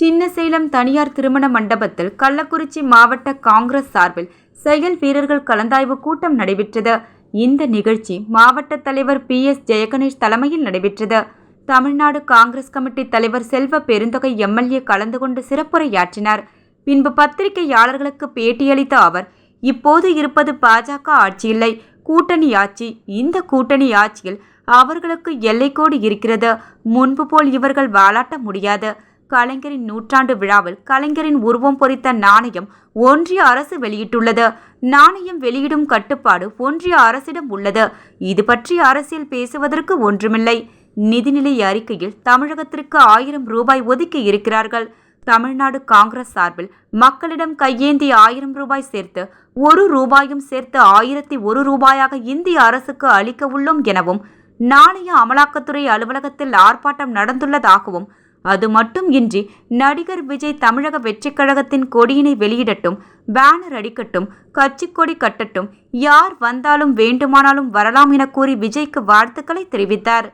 சின்னசேலம் தனியார் திருமண மண்டபத்தில் கள்ளக்குறிச்சி மாவட்ட காங்கிரஸ் சார்பில் செயல் வீரர்கள் கலந்தாய்வு கூட்டம் நடைபெற்றது. இந்த நிகழ்ச்சி மாவட்ட தலைவர் பி. எஸ். ஜெயகணேஷ் தலைமையில் நடைபெற்றது. தமிழ்நாடு காங்கிரஸ் கமிட்டி தலைவர் செல்வ பெருந்தொகை எம்எல்ஏ கலந்து கொண்டு சிறப்புரையாற்றினார். பின்பு பத்திரிகையாளர்களுக்கு பேட்டியளித்த அவர் இப்போது இருப்பது பாஜக ஆட்சி இல்லை கூட்டணி ஆட்சி இந்த கூட்டணி ஆட்சியில் அவர்களுக்கு எல்லைக்கோடு இருக்கிறது. முன்பு போல் இவர்கள் வாலாட்ட முடியாது. கலைஞரின் நூற்றாண்டு விழாவில் கலைஞரின் உருவம் பொறித்த நாணயம் ஒன்றிய அரசு வெளியிட்டுள்ளது. நாணயம் வெளியிடும் கட்டுப்பாடு ஒன்றிய அரசிடம் உள்ளது. இது பற்றி அரசியல் பேசுவதற்கு ஒன்றுமில்லை. நிதிநிலை அறிக்கையில் தமிழகத்திற்கு ஆயிரம் ரூபாய் ஒதுக்கி இருக்கிறார்கள். தமிழ்நாடு காங்கிரஸ் சார்பில் மக்களிடம் கையேந்தி ஆயிரம் ரூபாய் சேர்த்து ஒரு ரூபாயும் சேர்த்து ஆயிரத்தி ஒரு ரூபாயாக இந்திய அரசுக்கு அளிக்க உள்ளோம் எனவும் நாணய அமலாக்கத்துறை அலுவலகத்தில் ஆர்ப்பாட்டம் நடந்துள்ளதாகவும் அது மட்டும் இன்றி நடிகர் விஜய் தமிழக வெற்றிக் கழகத்தின் கொடியினை வெளியிடட்டும் பேனர் அடிக்கட்டும் கட்சி கொடி கட்டட்டும் யார் வந்தாலும் வேண்டுமானாலும் வரலாம் என கூறி விஜய்க்கு வாழ்த்துக்களை தெரிவித்தார்.